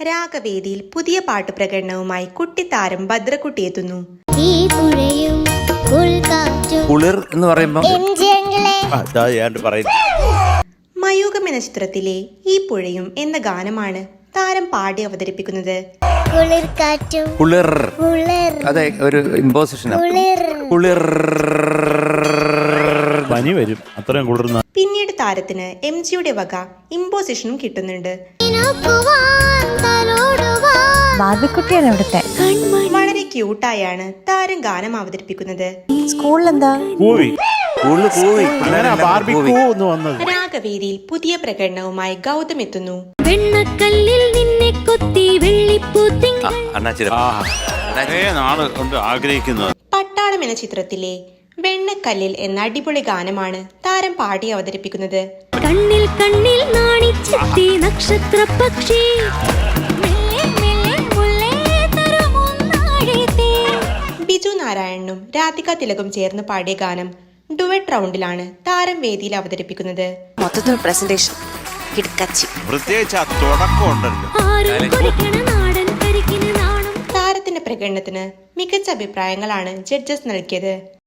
രാഗവേദിയിൽ പുതിയ പാട്ട് പ്രകടനവുമായി കുട്ടിത്താരം ഭദ്രക്കുട്ടി എത്തുന്നു. ഈ പുഴയും കുളിർ എന്ന് പറയുമ്പോൾ മയൂകം എന്ന ചിത്രത്തിലെ ഈ പുഴയും എന്ന ഗാനമാണ് താരം പാടി അവതരിപ്പിക്കുന്നത്. കുളിർ. കുളിർ. അതെ ഒരു ഇമ്പോസിഷൻ കുളിർ. പനി വരും. അത്രയും കുളിർന്ന. പിന്നീട് താരത്തിന് എം ജിയുടെ വക ഇമ്പോസിഷനും കിട്ടുന്നുണ്ട്. ബാർബിക്കുട്ടിയാണ് ഇവിടുത്തെ. വളരെ ക്യൂട്ടായാണ് താരം ഗാനം അവതരിപ്പിക്കുന്നത്. സ്കൂളിൽ എന്താ പൂവി. രാഗവേദിയിൽ പുതിയ പ്രകടനവുമായി ഗൗതം എത്തുന്നു വെണ്ണക്കല്ലിൽ നിന്നെ കൊത്തി ആഗ്രഹിക്കുന്നത്. പട്ടാളം എന്ന ചിത്രത്തിലെ വെണ്ണക്കല്ലിൽ എന്ന അടിപൊളി ഗാനമാണ് താരം പാടി അവതരിപ്പിക്കുന്നത്. കണ്ണിൽ കണ്ണിൽ നാണിച്ചെത്തി നക്ഷത്ര പക്ഷി നാരായണനും രാധിക തിലകും ചേർന്ന് പാടിയ ഗാനം ഡുവറ്റ് റൗണ്ടിലാണ് താരം വേദിയിൽ അവതരിപ്പിക്കുന്നത്. മൊത്തത്തിൽ പ്രസന്റേഷൻ താരത്തിന്റെ പ്രകടനത്തിന് മികച്ച അഭിപ്രായങ്ങളാണ് ജഡ്ജസ് നൽകിയത്.